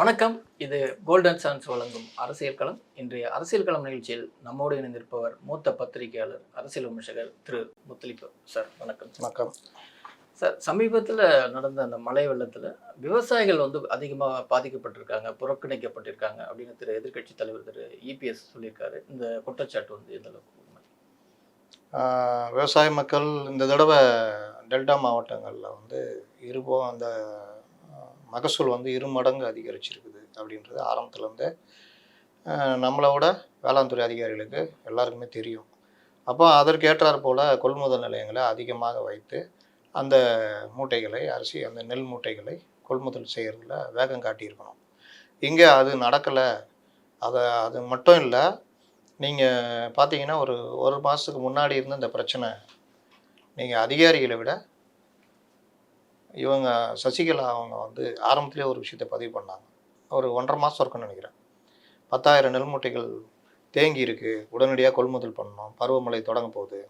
வணக்கம். இது golden chance வழங்கும் அரசியல் களம். இன்றைய அரசியல் களம் நிகழ்ச்சியில் நம்மோடு இணைந்திருப்பவர் மூத்த பத்திரிகையாளர் அரசியல் விமர்சகர் திரு முத்தலிப்பு சார். வணக்கம். வணக்கம். சார் சமீபத்தில் நடந்த அந்த மழை வெள்ளத்தில் விவசாயிகள் வந்து அதிகமாக பாதிக்கப்பட்டிருக்காங்க புறக்கணிக்கப்பட்டிருக்காங்க அப்படின்னு திரு எதிர்க்கட்சி தலைவர் திரு இபிஎஸ் சொல்லியிருக்காரு. இந்த குற்றச்சாட்டு வந்து எந்த அளவுக்கு விவசாய மக்கள் இந்த தடவை டெல்டா மாவட்டங்களில் வந்து இருபோ அந்த மகசூல் வந்து இரு மடங்கு அதிகரிச்சிருக்குது அப்படின்றது ஆரம்பத்துலேருந்து நம்மளை விட வேளாண் துறை அதிகாரிகளுக்கு எல்லாருக்குமே தெரியும். அப்போ அதற்கு போல் கொள்முதல் நிலையங்களை அதிகமாக வைத்து அந்த மூட்டைகளை அரிசி அந்த நெல் மூட்டைகளை கொள்முதல் செய்கிறதுல வேகம் காட்டியிருக்கணும். இங்கே அது நடக்கலை. அதை அது மட்டும் இல்லை நீங்கள் பார்த்தீங்கன்னா ஒரு ஒரு மாதத்துக்கு முன்னாடி இருந்த இந்த பிரச்சனை நீங்கள் அதிகாரிகளை விட இவங்க சசிகலா அவங்க வந்து ஆரம்பத்திலே ஒரு விஷயத்தை பதிவு பண்ணாங்க. ஒரு ஒன்றரை மாதம் இருக்குன்னு நினைக்கிறேன். பத்தாயிரம் நெல் மூட்டைகள் தேங்கி இருக்குது உடனடியாக கொள்முதல் பண்ணணும். பருவமழை தொடங்க போகுது.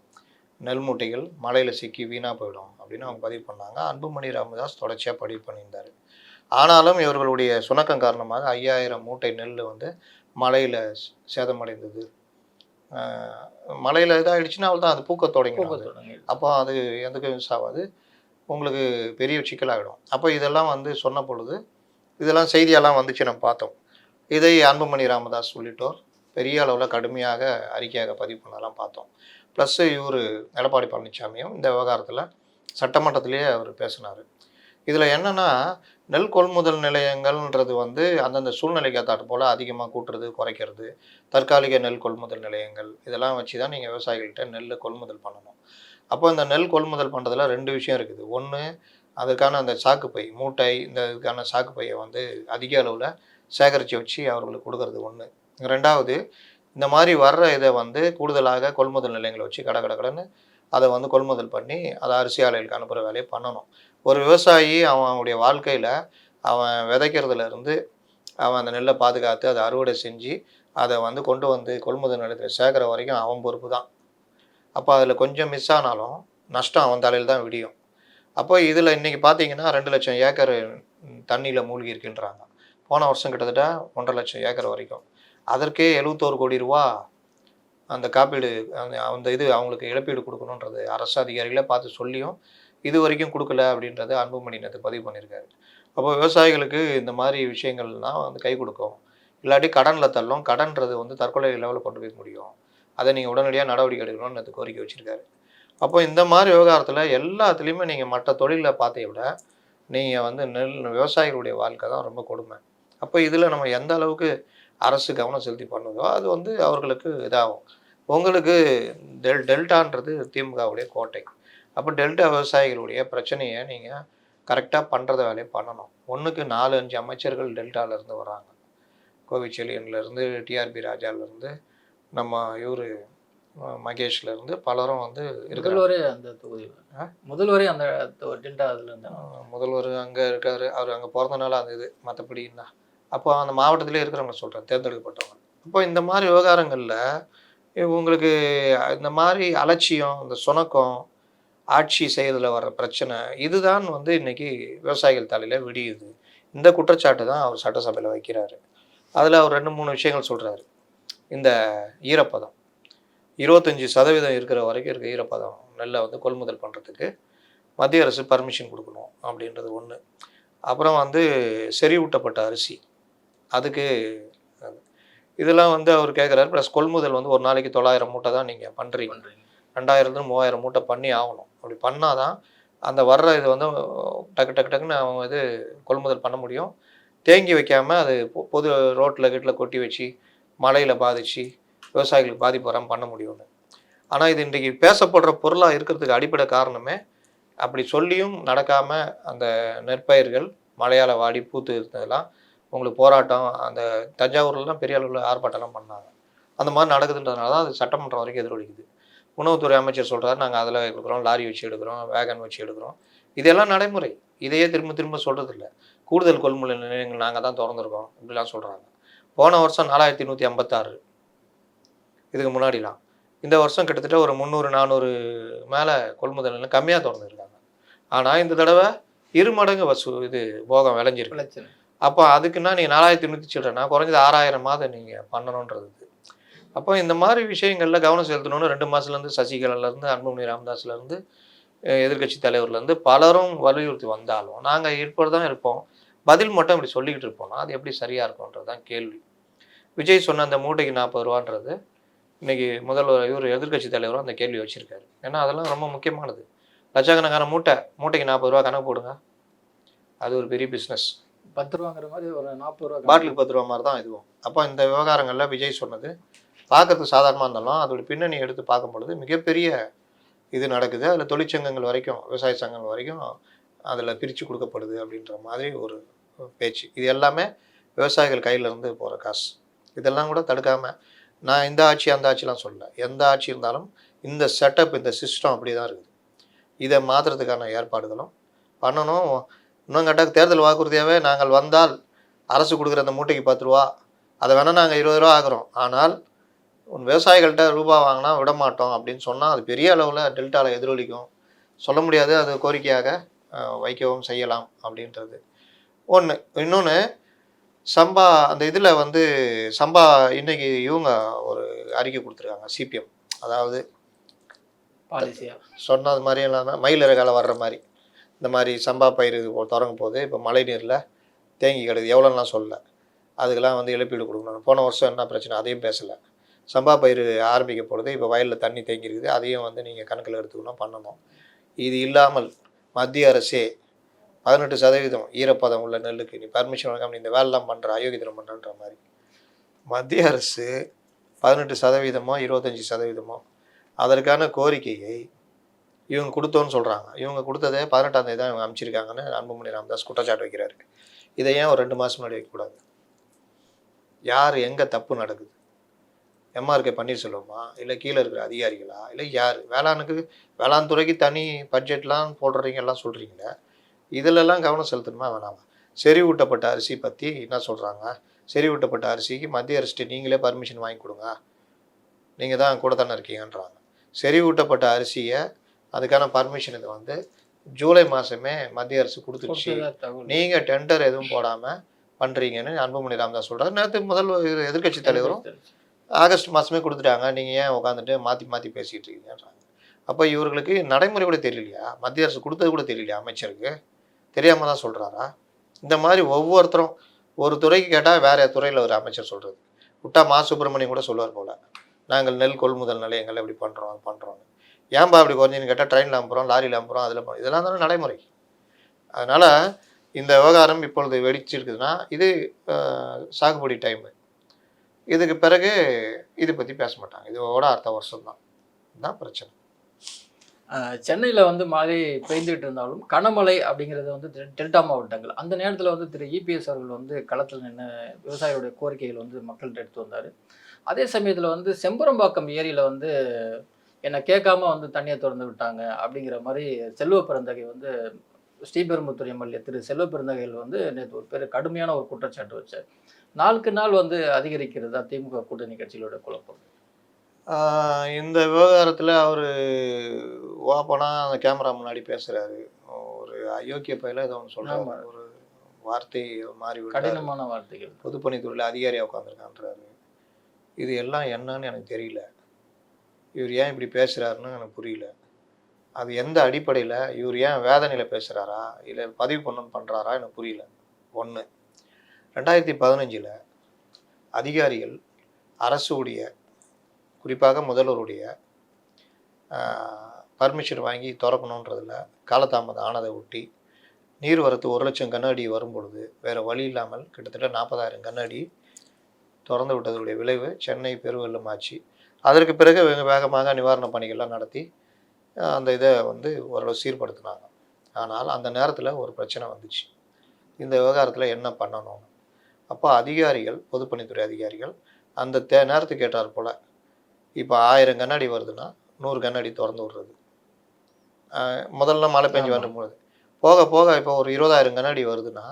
நெல் மூட்டைகள் மழையில் சிக்கி வீணாக போயிடும் அப்படின்னு அவங்க பதிவு பண்ணாங்க. அன்புமணி ராமதாஸ் தொடர்ச்சியாக பதிவு பண்ணியிருந்தார். ஆனாலும் இவர்களுடைய சுணக்கம் காரணமாக ஐயாயிரம் மூட்டை நெல் வந்து மழையில் சேதமடைந்தது. மழையில் இதாகிடுச்சுன்னா அவள் தான் அது பூக்க தொடங்கி அப்போ அது எதுக்கும் யூஸ் ஆகாது? உங்களுக்கு பெரிய சிக்கலாகிடும் அப்போ இதெல்லாம் வந்து சொன்ன பொழுது இதெல்லாம் செய்தியெல்லாம் வந்துச்சு நம்ம பார்த்தோம். இதை அன்புமணி ராமதாஸ் உள்ளிட்டோர் பெரிய அளவில் கடுமையாக அறிக்கையாக பதிவு பண்ணலாம் பார்த்தோம். ப்ளஸ்ஸு இவர் எடப்பாடி பழனிசாமியும் இந்த விவகாரத்தில் சட்டமன்றத்திலேயே அவர் பேசினார். இதில் என்னென்னா நெல் கொள்முதல் நிலையங்கள்ன்றது வந்து அந்தந்த சூழ்நிலைக்கு ஏற்றாட்டு போல் அதிகமாக கூட்டுறது குறைக்கிறது. தற்காலிக நெல் கொள்முதல் நிலையங்கள் இதெல்லாம் வச்சு தான் நீங்கள் விவசாயிகள்கிட்ட நெல் கொள்முதல் பண்ணணும். அப்போ இந்த நெல் கொள்முதல் பண்ணுறதுல ரெண்டு விஷயம் இருக்குது. ஒன்று அதற்கான அந்த சாக்குப்பை மூட்டை இந்த இதுக்கான சாக்குப்பையை வந்து அதிக அளவில் சேகரித்து வச்சு அவர்களுக்கு கொடுக்கறது ஒன்று ரெண்டாவது இந்த மாதிரி வர்ற இதை வந்து கூடுதலாக கொள்முதல் நிலையங்களை வச்சு கடை கடை கடைன்னு அதை வந்து கொள்முதல் பண்ணி அதை அரிசி ஆலைகளுக்கு அனுப்புகிற வேலையை பண்ணணும். ஒரு விவசாயி அவன் அவனுடைய வாழ்க்கையில் அவன் விதைக்கிறதுலேருந்து அவன் அந்த நெல்லை பாதுகாத்து அதை அறுவடை செஞ்சு அதை வந்து கொண்டு வந்து கொள்முதல் நிலையத்தில் சேர்க்குற வரைக்கும் அவன் பொறுப்பு தான். அப்போ அதில் கொஞ்சம் மிஸ் ஆனாலும் நஷ்டம் அவன் தலையில் தான் விடியும். அப்போ இதில் இன்றைக்கி பார்த்தீங்கன்னா ரெண்டு லட்சம் ஏக்கர் தண்ணியில் மூழ்கி இருக்கின்றாங்க போன வருஷம் கிட்டத்தட்ட ஒன்றரை லட்சம் ஏக்கர் வரைக்கும். அதற்கே எழுபத்தோரு கோடி ரூபா அந்த காப்பீடு அந்த அந்த இது அவங்களுக்கு இழப்பீடு கொடுக்கணுன்றது அரசு அதிகாரிகளே பார்த்து சொல்லியும் இது வரைக்கும் கொடுக்கல அப்படின்றத அன்புமணி நேற்று பதிவு பண்ணியிருக்காரு. அப்போ விவசாயிகளுக்கு இந்த மாதிரி விஷயங்கள்லாம் வந்து கை கொடுக்கும். இல்லாட்டி கடனில் தள்ளும். கடன்றது வந்து தற்கொலை லெவலில் கொண்டு போய் முடியும். அதை நீங்கள் உடனடியாக நடவடிக்கை எடுக்கணும்னு நேற்று கோரிக்கை வச்சுருக்காரு. அப்போ இந்த மாதிரி விவகாரத்தில் எல்லாத்துலேயுமே நீங்கள் மற்ற தொழிலில் பார்த்ததை விட நீங்கள் வந்து நெல் விவசாயிகளுடைய வாழ்க்கை தான் ரொம்ப கொடுமை. அப்போ இதில் நம்ம எந்த அளவுக்கு அரசு கவனம் செலுத்தி பண்ணுதோ அது வந்து அவர்களுக்கு இதாகும். உங்களுக்கு டெல் டெல்டான்றது திமுகவுடைய கோட்டை. அப்போ டெல்டா விவசாயிகளுடைய பிரச்சனையை நீங்கள் கரெக்டாக பண்ணுறத வேலையை பண்ணணும். ஒன்றுக்கு நாலு அஞ்சு அமைச்சர்கள் டெல்டால இருந்து வராங்க. கோவிச்செலியன்லேருந்து டிஆர்பி ராஜாலேருந்து நம்ம இவர் மகேஷ்லேருந்து பலரும் வந்து முதல்வரே அந்த தொகுதியில்? முதல்வரே அந்த டெல்டா இதில் இருந்தாங்க முதல்வர் அங்கே இருக்காரு. அவர் அங்கே பிறந்தனால அந்த இது மற்றபடி என்ன? அப்போ அந்த மாவட்டத்திலே இருக்கிறவங்க சொல்கிறேன் தேர்ந்தெடுக்கப்பட்டவங்க. அப்போ இந்த மாதிரி விவகாரங்களில் உங்களுக்கு இந்த மாதிரி அலட்சியம் இந்த சுணக்கம் ஆட்சி செய்யறதுல வர்ற பிரச்சனை இதுதான் வந்து இன்னைக்கு விவசாயிகள் தலையில் விடியுது. இந்த குற்றச்சாட்டு தான் அவர் சட்டசபையில் வைக்கிறாரு. அதில் அவர் ரெண்டு மூணு விஷயங்கள் சொல்கிறாரு இந்த ஈரப்பதம். இருபத்தஞ்சி சதவீதம் இருக்கிற வரைக்கும் இருக்க ஈரப்பதம் நெல்லை வந்து கொள்முதல் பண்ணுறதுக்கு மத்திய அரசு பர்மிஷன் கொடுக்கணும் அப்படின்றது ஒன்று அப்புறம் வந்து செறிவூட்டப்பட்ட அரிசி. அதுக்கு அது. இதெல்லாம் வந்து அவர் கேட்குறாரு ப்ளஸ் கொள்முதல் வந்து ஒரு நாளைக்கு தொள்ளாயிரம் மூட்டை தான் நீங்கள் பண்ணுறீங்க பண்றீங்க. ரெண்டாயிரத்துல மூவாயிரம் மூட்டை பண்ணி ஆகணும். அப்படி பண்ணால் தான் அந்த வர்ற இது வந்து டக்கு டக்கு டக்குன்னு அவங்க இது கொள்முதல் பண்ண முடியும். தேங்கி வைக்காமல் அது பொ- பொது ரோட்டில் கீட்டில் கொட்டி வச்சு மழையில் பாதிச்சு விவசாயிகளுக்கு பாதிப்பு வராமல் பண்ண முடியும்னு. ஆனால் இது இன்றைக்கி பேசப்படுற பொருளாக இருக்கிறதுக்கு அடிப்படை காரணமே அப்படி சொல்லியும் நடக்காமல் அந்த நெற்பயிர்கள் மழையால் வாடி பூத்து இருந்ததெல்லாம் உங்களுக்கு போராட்டம் அந்த தஞ்சாவூர்லாம் பெரிய அளவில் ஆர்ப்பாட்டம்லாம் பண்ணாங்க. அந்த மாதிரி நடக்குதுன்றதுனால தான் அது சட்டமன்றம் வரைக்கும் எதிரொலிக்குது. உணவுத்துறை அமைச்சர் சொல்றாரு நாங்கள் அதில் எடுக்கிறோம் லாரி வச்சு எடுக்கிறோம் வேகன் வச்சு எடுக்கிறோம். இதெல்லாம் நடைமுறை. இதையே திரும்ப திரும்ப சொல்றது இல்ல கூடுதல் கொள்முதல் நிலையங்கள் நாங்கள் தான் திறந்துருக்கோம் இப்படிலாம் சொல்கிறாங்க போன வருஷம் நாலாயிரத்தி நூற்றி ஐம்பத்தாறு. இதுக்கு முன்னாடிலாம். இந்த வருஷம் கிட்டத்தட்ட ஒரு முந்நூறு நானூறு மேலே கொள்முதல் நிலையம் கம்மியாக திறந்துருக்காங்க. ஆனால் இந்த தடவை இரு மடங்கு வசூ இது போகம் விளைஞ்சிருக்கு. அப்போ அதுக்குன்னா நீங்கள் நாலாயிரத்தி எண்ணூற்றி சில்லறனா குறைஞ்சது ஆறாயிரம் மாதம் நீங்கள் பண்ணணுன்றது அப்போ இந்த மாதிரி விஷயங்களில் கவனம் செலுத்தணும்னு ரெண்டு மாதத்துலேருந்து சசிகலாலேருந்து அன்புமணி ராமதாஸ்லேருந்து எதிர்க்கட்சி தலைவர்லேருந்து பலரும் வலியுறுத்தி வந்தாலும் நாங்கள் இருப்பது தான் இருப்போம். பதில் மட்டும் இப்படி சொல்லிக்கிட்டு இருப்போம்னா அது எப்படி சரியாக இருக்கும்ன்றது தான் கேள்வி. விஜய் சொன்ன அந்த மூட்டைக்கு நாற்பது ரூபான்றது இன்னைக்கு முதல்வர் இவர் எதிர்க்கட்சி தலைவரும் அந்த கேள்வி வச்சிருக்காரு. ஏன்னா அதெல்லாம் ரொம்ப முக்கியமானது. லட்சக்கணக்கான மூட்டை மூட்டைக்கு நாற்பது ரூபா கணக்கு போடுங்க. அது ஒரு பெரிய பிஸ்னஸ் பத்து ரூபாங்கிற மாதிரி ஒரு நாற்பது ரூபா பாட்டிலுக்கு பத்து ரூபா மாதிரி தான் இதுவும். அப்போ இந்த விவகாரங்களில் விஜய் சொன்னது பார்க்கறதுக்கு சாதாரணமாக இருந்தாலும் அதோட பின்னணி எடுத்து பார்க்கும் பொழுது மிகப்பெரிய இது நடக்குது. அதில் தொழிற்சங்கங்கள் வரைக்கும் விவசாய சங்கங்கள் வரைக்கும் அதில் பிரித்து கொடுக்கப்படுது அப்படின்ற மாதிரி ஒரு பேச்சு. இது எல்லாமே விவசாயிகள் கையிலேருந்து போகிற காசு. இதெல்லாம் கூட தடுக்காமல் நான் இந்த ஆட்சி அந்த ஆட்சிலாம் சொல்லலை. எந்த ஆட்சி இருந்தாலும் இந்த செட்டப் இந்த சிஸ்டம் அப்படி தான் இருக்குது. இதை மாற்றுறதுக்கான ஏற்பாடுகளும் பண்ணணும். இன்னும் கேட்டால் தேர்தல் வாக்குறுதியாகவே நாங்கள் வந்தால் அரசு கொடுக்குற அந்த மூட்டைக்கு பத்து ரூபா அதை வேணால் நாங்கள் இருபது ரூபா ஆகிறோம் ஆனால் உன் விவசாயிகள்கிட்ட ரூபா வாங்கினா விட மாட்டோம் அப்படின்னு சொன்னால் அது பெரிய அளவில் டெல்டாவில் எதிரொலிக்கும். சொல்ல முடியாது அது கோரிக்கையாக வைக்கவும் செய்யலாம் அப்படின்றது. ஒன்று இன்னொன்று சம்பா அந்த இதில் வந்து சம்பா இன்னைக்கு இவங்க ஒரு அறிக்கை கொடுத்துருக்காங்க சிபிஎம். அதாவது பாலிசியா? சொன்னது மாதிரி இல்லாமல் மயில் இறகால வர்ற மாதிரி. இந்த மாதிரி சம்பா பயிர் தொடங்கும் போது இப்போ மழை நீரில் தேங்கி கிடக்குது. எவ்வளோலாம் சொல்லல அதுக்கெல்லாம் வந்து இழப்பீடு கொடுக்கணும். போன வருஷம் என்ன பிரச்சனை? அதையும் பேசலை. சம்பா பயிர் ஆரம்பிக்க பொழுது இப்போ வயலில் தண்ணி தேங்கியிருக்குது. அதையும் வந்து நீங்கள் கணக்கில் எடுத்துக்கணும் பண்ணணும். இது இல்லாமல் மத்திய அரசே பதினெட்டு சதவீதம் ஈரப்பதம் உள்ள நெல்லுக்கு நீ பர்மிஷன் வழங்காமல் இந்த வேலைலாம் பண்ணுற அயோக்கியத்தனம் பண்ணுறன்ற மாதிரி. மத்திய அரசு பதினெட்டு சதவீதமோ இருபத்தஞ்சி சதவீதமோ அதற்கான கோரிக்கையை இவங்க கொடுத்தோன்னு சொல்கிறாங்க இவங்க கொடுத்ததே பதினெட்டாம் தேதி தான் இவங்க அமைச்சிருக்காங்கன்னு அன்புமணி ராமதாஸ் குற்றச்சாட்டு வைக்கிறாரு. இதை ஏன் ஒரு ரெண்டு மாதம் முன்னாடி வைக்கக்கூடாது? யார் எங்கே தப்பு நடக்குது? எம்ஆர்கே பன்னீர்செல்வமா? இல்லை கீழே இருக்கிற அதிகாரிகளா? இல்லை யார்? வேளாணுக்கு வேளாண் துறைக்கு தனி பட்ஜெட்லாம் போடுறீங்க எல்லாம் சொல்கிறீங்களே இதிலெல்லாம் கவனம் செலுத்தணுமா வேணாமா? செறிவூட்டப்பட்ட அரிசி பற்றி என்ன சொல்கிறாங்க செறிவூட்டப்பட்ட அரிசிக்கு மத்திய அரசு நீங்களே பர்மிஷன் வாங்கி கொடுங்க. நீங்கள் தான் கூட தானே இருக்கீங்கன்றாங்க. செறிவூட்டப்பட்ட அரிசியை அதுக்கான பர்மிஷன் இது வந்து ஜூலை மாதமே மத்திய அரசு கொடுத்துருச்சு நீங்கள் டெண்டர் எதுவும் போடாமல் பண்ணுறீங்கன்னு அன்புமணி ராமதாஸ் சொல்கிறார் நேற்று முதல் எதிர்க்கட்சி தலைவரும் ஆகஸ்ட் மாதமே கொடுத்துட்டாங்க. நீங்கள் ஏன் உட்காந்துட்டு மாற்றி மாற்றி பேசிகிட்டு இருக்கீங்கன்றாங்க. அப்போ இவர்களுக்கு நடைமுறை கூட தெரியலையா? மத்திய அரசு கொடுத்தது கூட தெரியலையா அமைச்சருக்கு? தெரியாமல் தான் சொல்கிறாரா இந்த மாதிரி ஒவ்வொருத்தரும் ஒரு துறைக்கு கேட்டால் வேறு துறையில் ஒரு அமைச்சர் சொல்கிறது விட்டா மா சுப்பிரமணியம் கூட சொல்லுவார் போல். நாங்கள் நெல் கொள்முதல் நிலையங்கள் இப்படி பண்ணுறோம் பண்ணுறோம் ஏன்பா அப்படி குறைஞ்சின்னு கேட்டால் ட்ரெயினில் அனுப்புகிறோம் லாரியில் அனுப்புகிறோம் அதில் இதெல்லாம் தானே நடைமுறை. அதனால் இந்த விவகாரம் இப்பொழுது வெடிச்சிருக்குதுன்னா இது சாகுபடி டைமு இதுக்கு பிறகு இதை பற்றி பேச மாட்டாங்க. இதோட அடுத்த வருஷம் தான் இதுதான் பிரச்சனை சென்னையில் வந்து மழை பெய்துட்டு இருந்தாலும் கனமழை அப்படிங்கிறது வந்து டெல்டா மாவட்டங்கள். அந்த நேரத்தில் வந்து திரு. இபிஎஸ் அவர்கள் வந்து களத்தில் நின்று விவசாயிகளுடைய கோரிக்கைகள் வந்து மக்கள்கிட்ட எடுத்து வந்தார். அதே சமயத்தில் வந்து செம்பரம்பாக்கம் ஏரியில் வந்து என்னை கேட்காம வந்து தண்ணியை திறந்து விட்டாங்க அப்படிங்கிற மாதிரி செல்வ பிறந்தகை வந்து ஸ்ரீபெரும்புத்துறை எம்எல்ஏ திரு. செல்வ பிறந்தகையில் வந்து நேற்று ஒரு பெரிய கடுமையான ஒரு குற்றச்சாட்டு வச்சார். நாளுக்கு நாள் வந்து அதிகரிக்கிறது தான் திமுக கூட்டணி கட்சிகளோட குழப்பம்? இந்த விவகாரத்தில் அவர் ஓப்பனாக அந்த கேமரா முன்னாடி பேசுகிறாரு ஒரு அயோக்கிய பையில ஏதோ ஒன்று சொல்கிறாரு ஆமா. ஒரு வார்த்தை மாறி கடினமான வார்த்தைகள். பொதுப்பணித்துறையில் அதிகாரியாக உட்காந்துருக்கான்றாரு இது எல்லாம் என்னன்னு எனக்கு தெரியல. இவர் ஏன் இப்படி பேசுகிறாருன்னு எனக்கு புரியல. அது எந்த அடிப்படையில் இவர் ஏன் வேதனையில் பேசுகிறாரா இல்லை பதிவு பண்ணணும் பண்ணுறாரா எனக்கு புரியல. ஒன்று ரெண்டாயிரத்தி பதினஞ்சில் அதிகாரிகள் அரசுடைய குறிப்பாக முதல்வருடைய பர்மிஷன் வாங்கி திறக்கணுன்றதில் காலதாமதம் ஆனதை ஒட்டி நீர்வரத்து ஒரு லட்சம் கண்ணாடி வரும்பொழுது வேறு வழி இல்லாமல் கிட்டத்தட்ட நாற்பதாயிரம் கண்ணாடி திறந்து விட்டதுடைய விளைவு சென்னை பெருவெள்ளம் ஆச்சு. அதற்கு பிறகு வெகு வேகமாக நிவாரண பணிகள்லாம் நடத்தி அந்த இதை வந்து ஓரளவு சீர்படுத்தினாங்க. ஆனால் அந்த நேரத்தில் ஒரு பிரச்சனை வந்துச்சு. இந்த விவகாரத்தில் என்ன பண்ணணும்? அப்போ அதிகாரிகள் பொதுப்பணித்துறை அதிகாரிகள் அந்த தே நேரத்துக்கு கேட்டார் போல் இப்போ ஆயிரம் கண்ணாடி வருதுன்னா நூறு கண்ணாடி திறந்து விடுறது. முதல்ல மழை பெஞ்சு. வரும்பொழுது போக போக இப்போ ஒரு இருபதாயிரம் கண்ணாடி வருதுன்னா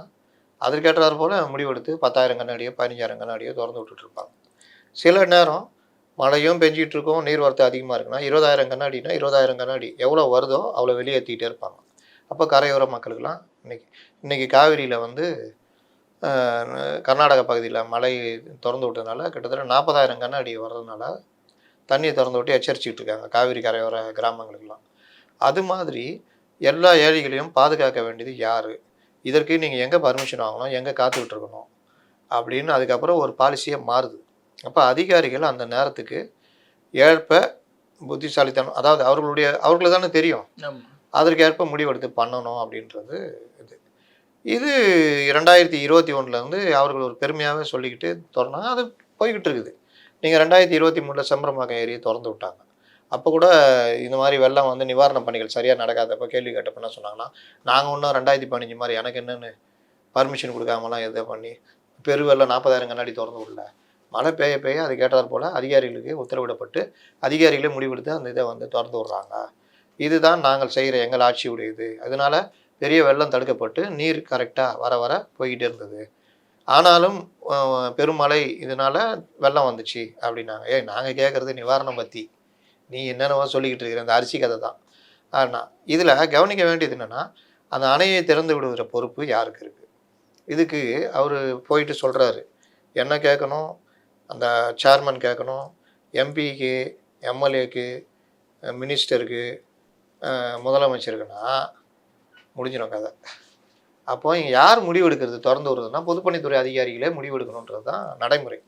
அதற்கேற்றார் போல் முடிவெடுத்து பத்தாயிரம் கண்ணாடியோ பதினஞ்சாயிரம் கண்ணாடியோ திறந்து விட்டுட்டு இருப்பாங்க சில நேரம் மழையும் பெஞ்சிட்டு இருக்கும் நீர்வரத்து அதிகமாக இருக்குன்னா இருபதாயிரம் கண்ணாடினா இருபதாயிரம் கண்ணாடி எவ்வளோ வருதோ அவ்வளோ வெளியேற்றிக்கிட்டே இருப்பாங்க. அப்போ கரையோர மக்களுக்கெல்லாம் இன்னைக்கு இன்னைக்கு காவிரியில் வந்து கர்நாடக பகுதியில் மழை திறந்து விட்டதுனால கிட்டத்தட்ட நாற்பதாயிரம் கண்ணாடி வர்றதுனால தண்ணியை திறந்து விட்டு எச்சரிச்சிட்டு இருக்காங்க. காவிரி கரையோர கிராமங்களுக்கெல்லாம். அது மாதிரி எல்லா ஏழைகளையும் பாதுகாக்க வேண்டியது யார்? இதற்கு நீங்கள் எங்கே பர்மிஷன் வாங்கணும்? எங்கே காத்துக்கிட்டு இருக்கணும் அப்படின்னு அதுக்கப்புறம் ஒரு பாலிசியே மாறுது. அப்போ அதிகாரிகள் அந்த நேரத்துக்கு ஏற்ப புத்திசாலித்தனம் அதாவது அவர்களுடைய அவர்களுக்கு தானே தெரியும். ஆமா. அதற்கேற்ப முடிவெடுத்து பண்ணணும் அப்படின்றது இது. இது ரெண்டாயிரத்தி இருபத்தி ஒன்றுலேருந்து அவர்கள் ஒரு பெருமையாகவே சொல்லிக்கிட்டு திறந்தாங்க அது போய்கிட்டு இருக்குது நீங்கள் ரெண்டாயிரத்தி இருபத்தி மூணில் செம்பரம்பாக்கம் ஏரியை திறந்து விட்டாங்க. அப்போ கூட இந்த மாதிரி வெள்ளம் வந்து நிவாரண பணிகள் சரியாக நடக்காதப்போ கேள்வி கேட்டப்ப என்ன சொன்னாங்கன்னா நாங்கள் ஒன்றும் ரெண்டாயிரத்தி பதினஞ்சு மாதிரி எனக்கு என்னென்னு பர்மிஷன் கொடுக்காமலாம் இதை பண்ணி பெருவெள்ளம் நாற்பதாயிரம் கண்ணாடி திறந்து விடல. மழை பெய்ய பெய்ய அது கேட்டார் போல் அதிகாரிகளுக்கு உத்தரவிடப்பட்டு அதிகாரிகளே முடிவெடுத்து அந்த இதை வந்து திறந்து விடுறாங்க. இதுதான் நாங்கள் செய்கிற எங்கள் ஆட்சியுடைய இது அதனால பெரிய வெள்ளம் தடுக்கப்பட்டு நீர் கரெக்டாக வர வர போய்கிட்டே இருந்தது. ஆனாலும் பெருமழை இதனால வெள்ளம் வந்துச்சு அப்படின்னாங்க. ஏய் நாங்கள் கேட்குறது நிவாரணம் பற்றி நீ என்னென்னவோ சொல்லிக்கிட்டு இருக்கிற அந்த அரிசி கதை தான். ஆனால் இதில் கவனிக்க வேண்டியது என்னென்னா அந்த அணையை திறந்து விடுகிற பொறுப்பு யாருக்கு இருக்குது இதுக்கு அவர் போயிட்டு சொல்கிறாரு என்ன கேட்கணும்? அந்த சேர்மன் கேட்கணும். எம்பிக்கு எம்எல்ஏக்கு மினிஸ்டருக்கு முதலமைச்சருக்குன்னா முடிஞ்சிடும் கதை. அப்போ இங்கே யார் முடிவெடுக்கிறது? திறந்து விடுறதுன்னா பொதுப்பணித்துறை அதிகாரிகளே முடிவெடுக்கணுன்றது தான் நடைமுறை.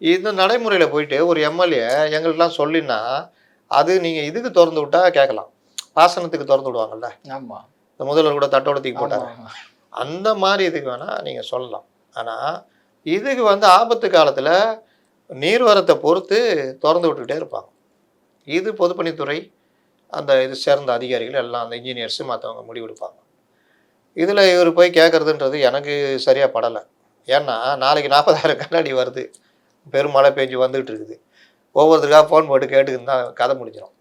இந்த நடைமுறையில் போயிட்டு ஒரு எம்எல்ஏ எங்களுக்கெல்லாம் சொல்லினா அது நீங்கள் இதுக்கு திறந்து விட்டா கேட்கலாம். பாசனத்துக்கு திறந்து விடுவாங்கல்ல? ஆமா. இந்த முதல்வர் கூட தட்டோட தூக்கி போட்டார். ஆமா. அந்த மாதிரி இதுக்கு வேணால் நீங்கள் சொல்லலாம். ஆனால் இதுக்கு வந்து ஆபத்து காலத்தில் நீர்வரத்தை பொறுத்து திறந்து விட்டுக்கிட்டே இருப்பாங்க. இது பொதுப்பணித்துறை அந்த இது சேர்ந்த அதிகாரிகள் எல்லாம் அந்த இன்ஜினியர்ஸு மற்றவங்க முடிவெடுப்பாங்க இதில் இவர் போய் கேட்குறதுன்றது எனக்கு சரியாக படலை. ஏன்னா நாளைக்கு நாற்பதாயிரம் கண்ணாடி வருது. பெருமழை பெஞ்சு வந்துகிட்டு இருக்குது ஒவ்வொருத்தருக்காக ஃபோன் போட்டு கேட்டுக்கிட்டு தான் கதை முடிஞ்சிடும்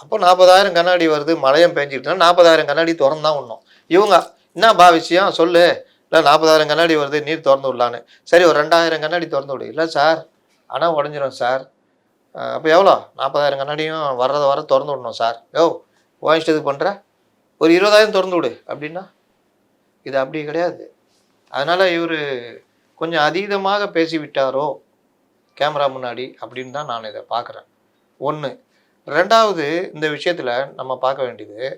அப்போ நாற்பதாயிரம் கண்ணாடி வருது மழையும் பெஞ்சிக்கிட்டுனா நாற்பதாயிரம் கண்ணாடி திறந்து தான் விடணும் இவங்க என்னப்பா விஷயம்? சொல்லு. இல்லை நாற்பதாயிரம் கண்ணாடி வருது நீர் திறந்து விடலான்னு. சரி ஒரு ரெண்டாயிரம் கண்ணாடி திறந்து விடு. இல்லை சார். ஆனால் உடஞ்சிரும் சார். அப்போ எவ்வளோ? நாற்பதாயிரம் கண்ணாடியும் வர்றதை வர திறந்து விடணும் சார். யோ உன் இஷ்டத்துக்கு பண்ணுற ஒரு இருபதாயிரம் திறந்து விடு அப்படின்னா இது அப்படி கிடையாது. அதனால் இவர் கொஞ்சம் அதீதமாக பேசிவிட்டாரோ கேமரா முன்னாடி அப்படின்னு தான் நான் இதை பார்க்குறேன். ஒன்று ரெண்டாவது இந்த விஷயத்தில் நம்ம பார்க்க வேண்டியது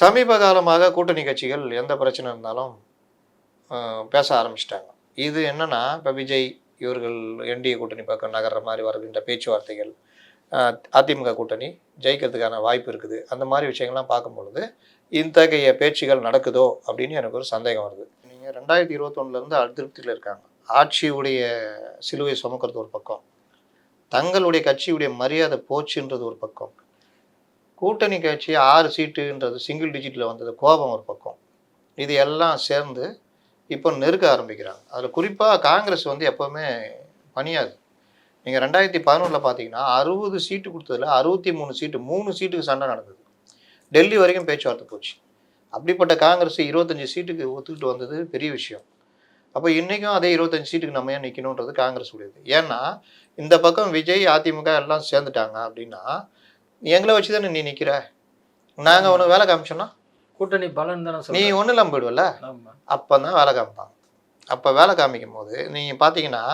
சமீப காலமாக கூட்டணி கட்சிகள் எந்த பிரச்சனை இருந்தாலும் பேச ஆரம்பிச்சிட்டாங்க. இது என்னென்னா இப்போ விஜய் இவர்கள் என்டிஏ கூட்டணி பக்கம் நகர்ற மாதிரி வருகின்ற பேச்சுவார்த்தைகள் அதிமுக கூட்டணி ஜெயிக்கிறதுக்கான வாய்ப்பு இருக்குது. அந்த மாதிரி விஷயங்கள்லாம் பார்க்கும் பொழுது இத்தகைய பேச்சுகள் நடக்குதோ அப்படின்னு எனக்கு ஒரு சந்தேகம் வருது. நீங்கள் ரெண்டாயிரத்தி இருபத்தொன்னுலேருந்து அதிருப்தியில் இருக்காங்க. ஆட்சியுடைய சிலுவை சுமக்கிறது ஒரு பக்கம். தங்களுடைய கட்சியுடைய மரியாதை போச்சுன்றது ஒரு பக்கம். கூட்டணி கட்சி ஆறு சீட்டுன்றது சிங்கிள் டிஜிட்டில் வந்தது கோபம் ஒரு பக்கம். இது எல்லாம் சேர்ந்து இப்போ நெருக்க ஆரம்பிக்கிறாங்க. அதில் குறிப்பாக காங்கிரஸ் வந்து எப்போவுமே பணியாது. நீங்கள் ரெண்டாயிரத்தி பதினொன்றில் பார்த்தீங்கன்னா அறுபது சீட்டு கொடுத்ததுல அறுபத்தி மூணு சீட்டு மூணு சீட்டுக்கு சண்டை நடந்தது. டெல்லி வரைக்கும் பேச்சுவார்த்தை போச்சு. அப்படிப்பட்ட காங்கிரஸ் இருபத்தஞ்சி சீட்டுக்கு ஒத்துக்கிட்டு வந்தது பெரிய விஷயம். அப்போ இன்றைக்கும் அதே இருபத்தஞ்சி சீட்டுக்கு நம்ம ஏன் நிற்கணுன்றது காங்கிரஸ் உடையது. ஏன்னா இந்த பக்கம் விஜய் அதிமுக எல்லாம் சேர்ந்துட்டாங்க அப்படின்னா எங்களை வச்சு தானே நீ நிற்கிற நாங்கள் உனக்கு வேலை காமிச்சோன்னா கூட்டணி பலன் தானே நீ ஒன்றும் இல்லாமல் போயிடுவல்ல? ஆமா. அப்போ தான் வேலை காமிப்பாங்க அப்போ வேலை காமிக்கும் போது நீங்கள் பார்த்தீங்கன்னா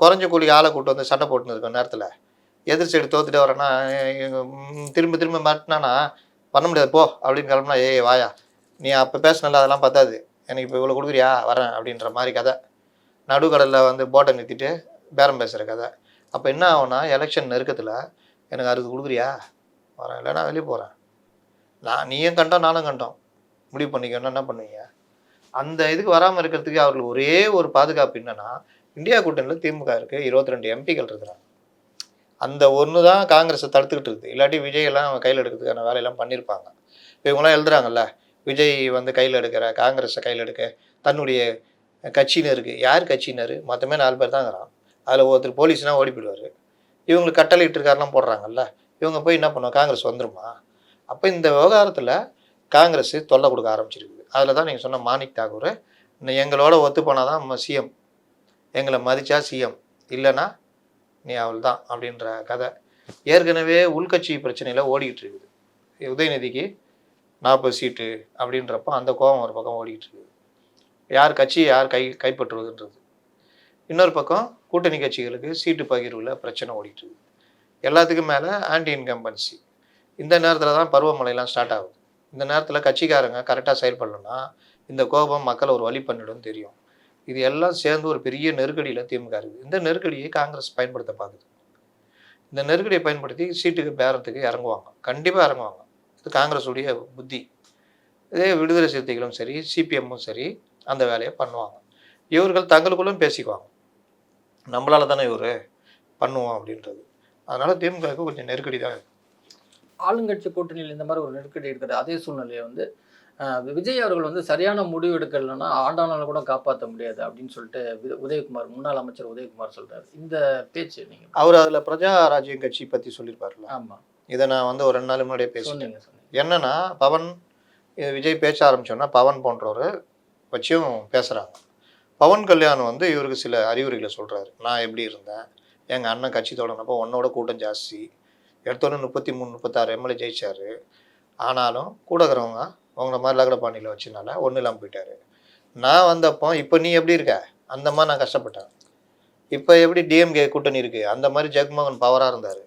குறைஞ்ச கூலிக்கு ஆளை கூட்டு வந்து சண்டை போட்டுன்னு இருக்க நேரத்தில் எதிர் சைடு தோத்துட்டு வரேன்னா திரும்ப திரும்ப மாட்டினானா பண்ண முடியாது போ அப்படின்னு கிளம்புனா ஏய் வாயா. நீ அப்போ பேசினல அதெல்லாம் பத்தாது. எனக்கு இப்போ இவ்வளோ கொடுக்குறியா? வரேன் அப்படின்ற மாதிரி கதை. நடுக்கடலில் வந்து போட்டை நிறுத்திட்டு பேரம் பேசுகிற கதை. அப்போ என்ன ஆகும்னா எலெக்ஷன் நெருக்கத்தில் எனக்கு அறுபது கொடுக்குறியா? வரேன் இல்லைன்னா வெளியே போகிறேன் நான் நீயும் கண்டோம் நானும் கண்டோம் முடிவு பண்ணிக்கணும்னா என்ன பண்ணுவீங்க? அந்த இதுக்கு வராமல் இருக்கிறதுக்கு அவர்களுக்கு ஒரே ஒரு பாதுகாப்பு என்னன்னா இந்தியா கூட்டணியில் திமுக இருக்கு இருபத்தி ரெண்டு எம்பிக்கள் இருக்கிறாங்க. அந்த ஒன்று தான் காங்கிரஸை தடுத்துக்கிட்டு இருக்குது. இல்லாட்டி விஜய் எல்லாம் கையில் எடுக்கிறதுக்கான வேலையெல்லாம் பண்ணியிருப்பாங்க. இப்போ இவங்களாம் எழுதுறாங்கல்ல விஜய் வந்து கையில் எடுக்கிற காங்கிரஸை கையில் எடுக்க தன்னுடைய கட்சியினருக்கு யார் கட்சியினர்? மொத்தமே நாலு பேர் தான் இருக்கிறான். அதில் ஒருத்தர் போலீஸ்னால் ஓடி போயிடுவார். இவங்களுக்கு கட்டளை இட்டிருக்காருலாம் போடுறாங்கல்ல. இவங்க போய் என்ன பண்ணுவோம் காங்கிரஸ் வந்துருமா? அப்போ இந்த விவகாரத்தில் காங்கிரஸ் தொல்லை கொடுக்க ஆரம்பிச்சிருக்குது. அதில் தான் நீங்கள் சொன்ன மாணிக் தாகூர் இன்னும் எங்களோட ஒத்து போனால் தான் சிஎம். எங்களை மதித்தா சிஎம். இல்லைன்னா நீ அவள் தான் அப்படின்ற கதை. ஏற்கனவே உள்கட்சி பிரச்சனையில் ஓடிக்கிட்டு இருக்குது. உதயநிதிக்கு நாற்பது சீட்டு அப்படின்றப்போ அந்த கோபம் ஒரு பக்கம் ஓடிக்கிட்டு இருக்குது. யார் கட்சி யார் கை கைப்பற்றுவதுன்றது. இன்னொரு பக்கம் கூட்டணி கட்சிகளுக்கு சீட்டு பகிர்வில் பிரச்சனை ஓடிட்டு இருக்குது. எல்லாத்துக்கும் மேலே ஆன்டி இன்கம்பன்சி இந்த நேரத்தில் தான் பருவமழைலாம் ஸ்டார்ட் ஆகுது. இந்த நேரத்தில் கட்சிக்காரங்க கரெக்டாக செயல்படலன்னா இந்த கோபம் மக்களை ஒரு வழி பண்ணிடும் தெரியும். இது எல்லாம் சேர்ந்து ஒரு பெரிய நெருக்கடியில் திமுக இருக்குது. இந்த நெருக்கடியை காங்கிரஸ் பயன்படுத்த பார்க்குது இந்த நெருக்கடியை பயன்படுத்தி சீட்டுக்கு பேரத்துக்கு இறங்குவாங்க. கண்டிப்பாக இறங்குவாங்க. இது காங்கிரஸுடைய புத்தி. இதே விடுதலை சிறுத்தைகளும் சரி சிபிஎம்மும் சரி அந்த வேலையை பண்ணுவாங்க. இவர்கள் தங்களுக்குள்ளும் பேசிக்குவாங்க. நம்மளால தானே இவர் பண்ணுவோம் அப்படின்றது. அதனால் திமுகவுக்கு கொஞ்சம் நெருக்கடி தான் இருக்குது ஆளுங்கட்சி கூட்டணியில் இந்த மாதிரி ஒரு நெருக்கடி இருக்கிற அதே சூழ்நிலையை வந்து விஜய் அவர்கள் வந்து சரியான முடிவு எடுக்கலைன்னா ஆண்டானால கூட காப்பாற்ற முடியாது அப்படின்னு சொல்லிட்டு உதயகுமார் முன்னாள் அமைச்சர் உதயகுமார் சொல்றாரு. இந்த பேச்சு நீங்க அவர் அதில் பிரஜா ராஜ்யம் கட்சி பற்றி சொல்லியிருப்பார்ல ஆமா. இதை நான் வந்து ஒரு ரெண்டு நாள் முன்னாடியே பேசினேன் என்னன்னா பவன் விஜய் பேச ஆரம்பிச்சோன்னா பவன் போன்றவர் வச்சும் பேசுகிறாங்க பவன் கல்யாண் வந்து இவருக்கு சில அறிவுரைகளை சொல்கிறாரு நான் எப்படி இருந்தேன்? எங்கள் அண்ணன் கட்சி தொடங்கினப்போ உன்னோட கூட்டம் ஜாஸ்தி. எடுத்தோடனே முப்பத்தி மூணு முப்பத்தாறு எம்எல்ஏ ஜெயிச்சாரு. ஆனாலும் கூட இருக்கிறவங்க உங்களை மாதிரி லகடபாணியில் வச்சனால ஒன்றும் இல்லாமல் போயிட்டாரு. நான் வந்தப்போ இப்போ நீ எப்படி இருக்க? அந்த மாதிரி நான் கஷ்டப்பட்டேன். இப்போ எப்படி டிஎம்கே கூட்டணி இருக்குது அந்த மாதிரி ஜெகன்மோகன் பவராக இருந்தார்.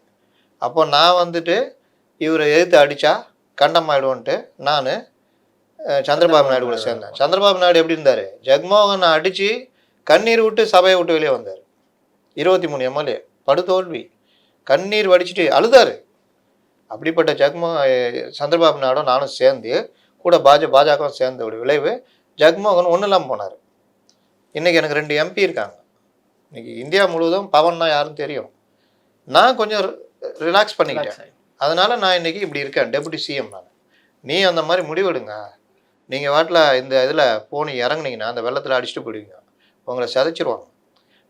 அப்போ நான் வந்துட்டு இவரை எதிர்த்து அடித்தா கண்டமாயிடுவோன்ட்டு நான் சந்திரபாபு நாயுடு கூட சேர்ந்தேன். சந்திரபாபு நாயுடு எப்படி இருந்தார்? ஜெகன்மோகனை அடித்து கண்ணீர் விட்டு சபையை விட்டு வெளியே வந்தார். இருபத்தி மூணு எம்எல்ஏ படுதோல்வி. கண்ணீர் வடிச்சிட்டு அழுதாரு. அப்படிப்பட்ட ஜெகமோ சந்திரபாபு நாயுடும் நானும் சேர்ந்து கூட பாஜ பாஜகவும் சேர்ந்த ஒரு விளைவு ஜெகன்மோகன் ஒன்றும் இல்லாமல் போனார். இன்னைக்கு எனக்கு ரெண்டு எம்பி இருக்காங்க. இன்னைக்கு இந்தியா முழுவதும் பவன்னா யாரும் தெரியும். நான் கொஞ்சம் ரிலாக்ஸ் பண்ணிக்கிட்டேன். அதனால நான் இன்னைக்கு இப்படி இருக்கேன் டெபுட்டி சிஎம் நான். நீ அந்த மாதிரி முடிவெடுங்க. நீங்கள் வாட்டில் இந்த இதில் போனி இறங்குனீங்கன்னா அந்த வெள்ளத்தில் அடிச்சுட்டு போயிடுவீங்க. உங்களை சிதைச்சிருவாங்க.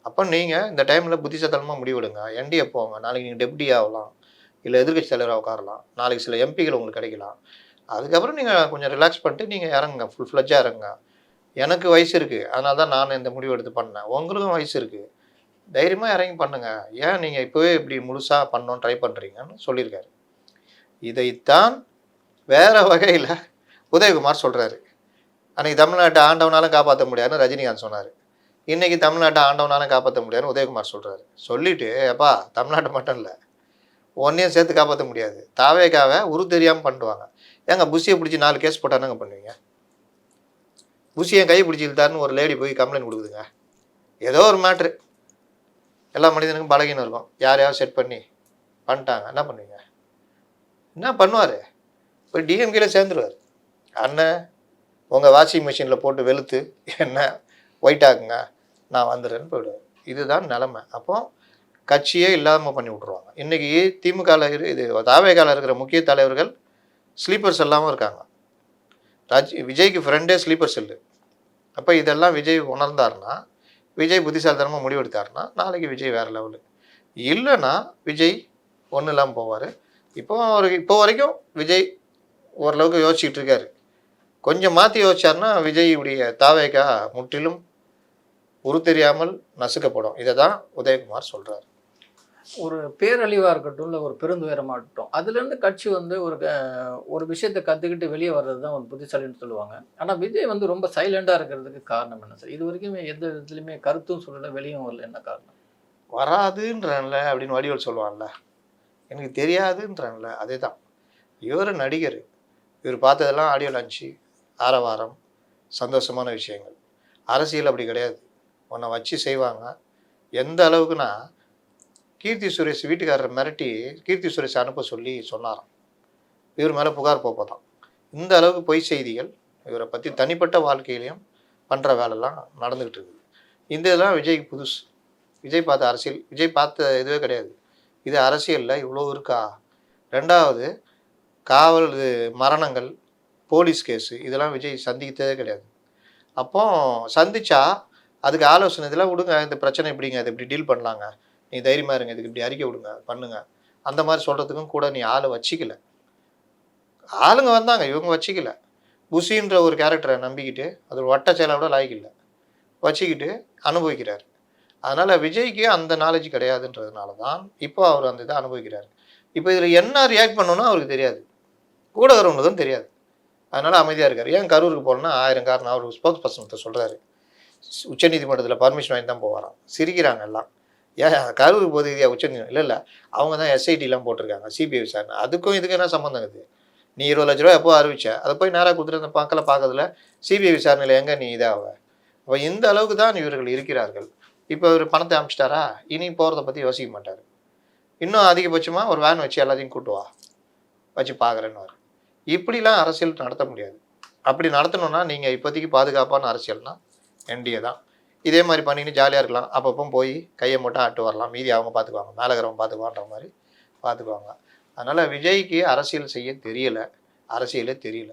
அப்போ நீங்கள் இந்த டைமில் புத்திசத்தனமாக முடிவெடுங்க. என்டிஏ போங்க. நாளைக்கு நீங்கள் டெப்டி ஆகலாம். இல்லை எதிர்கட்சி தலைவராக உட்காரலாம். நாளைக்கு சில எம்பிகள் உங்களுக்கு கிடைக்கலாம். அதுக்கப்புறம் நீங்கள் கொஞ்சம் ரிலாக்ஸ் பண்ணிட்டு நீங்கள் இறங்குங்க. ஃபுல் ஃப்ளெஜ்ஜாக இறங்குங்க எனக்கு வயசு இருக்குது அதனால தான் நான் இந்த முடிவு எடுத்து பண்ணேன். உங்களுக்கும் வயசு இருக்குது தைரியமாக இறங்கி பண்ணுங்கள் ஏன் நீங்கள் இப்போவே இப்படி முழுசாக பண்ணோன்னு ட்ரை பண்ணுறீங்கன்னு சொல்லியிருக்காரு. இதைத்தான் வேறு வகையில் உதயகுமார் சொல்கிறாரு அன்றைக்கி தமிழ்நாட்டை ஆண்டவனாலும் காப்பாற்ற முடியாதுன்னு ரஜினிகாந்த் சொன்னார். இன்றைக்கி தமிழ்நாட்டை ஆண்டவனாலும் காப்பாற்ற முடியாதுன்னு உதயகுமார் சொல்கிறாரு சொல்லிவிட்டு எப்பா தமிழ்நாட்டை மட்டும் இல்லை ஒன்றையும் சேர்த்து காப்பாற்ற முடியாது. தாவேக்காவை உரு தெரியாமல் பண்ணுவாங்க ஏங்க புஷியை பிடிச்சி நாலு கேஸ் போட்டானுங்க பண்ணுவீங்க? புஷியை கை பிடிச்சி இழுத்தாருன்னு ஒரு லேடி போய் கம்ப்ளைண்ட் கொடுக்குதுங்க. ஏதோ ஒரு மேட்ரு எல்லா மனிதனுக்கும் பலகீனம் இருக்கும். யாரையாவது செட் பண்ணி பண்ணிட்டாங்க என்ன பண்ணுவீங்க? என்ன பண்ணுவார்? போய் டிஎம்கேல சேர்ந்துருவார். அண்ணன் உங்கள் வாஷிங் மிஷினில் போட்டு வெளுத்து என்ன ஒயிட் ஆகுங்க நான் வந்துடுறேன்னு போயிடுவேன். இதுதான் நிலமை. அப்போ கட்சியே இல்லாமல் பண்ணி விட்ருவாங்க இன்றைக்கி திமுகவில் இரு இது தாவேகால இருக்கிற முக்கிய தலைவர்கள் ஸ்லீப்பர்ஸ் எல்லாமும் இருக்காங்க. ராஜ் விஜய்க்கு ஃப்ரெண்டே ஸ்லீப்பர் செல்லு அப்போ இதெல்லாம் விஜய் உணர்ந்தாருன்னா விஜய் புத்திசாலித்தனமாக முடிவெடுத்தாருன்னா நாளைக்கு விஜய் வேறு லெவலு இல்லைன்னா விஜய் ஒன்றும் இல்லாமல் போவார். இப்போ அவர் இப்போ வரைக்கும் விஜய் ஓரளவுக்கு யோசிச்சுட்டு இருக்காரு. கொஞ்சம் மாற்றி யோசிச்சாருன்னா விஜய் உடைய தாவேக்கா முற்றிலும் உரு தெரியாமல் நசுக்கப்படும். இதை தான் உதயகுமார் சொல்கிறார் ஒரு பேரழிவா இருக்கட்டும் இல்லை ஒரு பெருந்துயரமா இருக்கட்டும் அதுல இருந்து கட்சி வந்து ஒரு ஒரு விஷயத்தை கத்துக்கிட்டு வெளியே வர்றது தான் ஒரு புத்திசாலின்னு சொல்லுவாங்க. ஆனா விஜய் வந்து ரொம்ப சைலண்டா இருக்கிறதுக்கு காரணம் என்ன சார்? இது வரைக்குமே எந்த விதத்துலையுமே கருத்தும் சொல்லல வெளியும் வரல என்ன காரணம்? வராதுன்றன்ல அப்படின்னு வடிவல் சொல்லுவான்ல. எனக்கு தெரியாதுன்றன்ல அதே தான் இவர் நடிகர். இவர் பார்த்ததெல்லாம் ஆடியோ லான்ச்சு ஆரவாரம் சந்தோஷமான விஷயங்கள். அரசியல் அப்படி கிடையாது. உன்னை வச்சு செய்வாங்க. எந்த அளவுக்குன்னா கீர்த்தி சுரேஷ் வீட்டுக்காரரை மிரட்டி கீர்த்தி சுரேஷ் அனுப்ப சொல்லி சொன்னாராம். இவர் மேலே புகார் போப்பதான். இந்த அளவுக்கு பொய் செய்திகள் இவரை பற்றி தனிப்பட்ட வாழ்க்கையிலையும் பண்ணுற வேலைலாம் நடந்துக்கிட்டு இருக்குது. இந்த இதெல்லாம் விஜய்க்கு புதுசு. விஜய் பார்த்த அரசியல் விஜய் பார்த்த இதுவே கிடையாது. இது அரசியலில் இவ்வளோ இருக்கா? ரெண்டாவது காவல் இது மரணங்கள் போலீஸ் கேஸு இதெல்லாம் விஜய் சந்தித்ததே கிடையாது. அப்போ சந்தித்தா அதுக்கு ஆலோசனை இதெல்லாம் விடுங்க. இந்த பிரச்சனை இப்படிங்க இதை இப்படி டீல் பண்ணலாங்க. நீ தைரியமாக இருங்க. இதுக்கு இப்படி அறிக்கை விடுங்க. பண்ணுங்க. அந்த மாதிரி சொல்கிறதுக்கும் கூட நீ ஆளை வச்சிக்கல. ஆளுங்க வந்தாங்க. இவங்க வச்சிக்கல. புசின்ற ஒரு கேரக்டரை நம்பிக்கிட்டு அது ஒரு வட்ட செயலோட லாய்க்கு இல்லை. வச்சுக்கிட்டு அனுபவிக்கிறார். அதனால் விஜய்க்கு அந்த நாலேஜ் கிடையாதுன்றதுனால தான் இப்போ அவர் அந்த இதை அனுபவிக்கிறார். இப்போ இதில் என்ன ரியாக்ட் பண்ணணும்னு அவருக்கு தெரியாது. கூட வரவங்களுக்கும் தெரியாது. அதனால் அமைதியாக இருக்கார். ஏன் கரூருக்கு போகணுன்னா ஆயிரம் காரணம். அவர் ஸ்போக்ஸ் பர்சன்கிட்ட சொல்கிறாரு உச்சநீதிமன்றத்தில் பர்மிஷன் வாங்கி தான் போவாராம். சிரிக்கிறாங்க எல்லாம். ஏன்? கரூர் பொது இது உச்சநீதி? இல்லை இல்லை. அவங்க தான் எஸ்ஐடிலாம் போட்டிருக்காங்க சிபிஐ விசாரணை அதுக்கும் இதுக்கு என்ன சம்மந்தம் இருக்குது நீ இருபது லட்ச ரூபா எப்போ அறிவிச்ச? அதை போய் நேராக கொடுத்துட்டு அந்த பார்க்கல பார்க்கறதுல சிபிஐ விசாரணையில் எங்கே? நீ இதாக அப்போ இந்த அளவுக்கு தான் இவர்கள் இருக்கிறார்கள். இப்போ இவர் பணத்தை அனுப்பிச்சிட்டாரா இனி போகிறத பற்றி யோசிக்க மாட்டார். இன்னும் அதிகபட்சமாக ஒரு வேன் வச்சு எல்லாத்தையும் கூட்டுவா வச்சு பார்க்குறேன்னு இப்படிலாம் அரசியல் நடத்த முடியாது. அப்படி நடத்தணும்னா நீங்கள் இப்போதைக்கு பாதுகாப்பான அரசியல்னால் என்டிஏ தான். இதே மாதிரி பண்ணின்னு ஜாலியாக இருக்கலாம். அப்பப்போ போய் கையை மட்டும் ஆட்டு வரலாம். மீதி அவங்க பார்த்துக்குவாங்க மேலே இருக்கிறவங்க பார்த்துக்குவான்ற மாதிரி பார்த்துக்குவாங்க அதனால் விஜய்க்கு அரசியல் செய்ய தெரியல. அரசியலே தெரியல.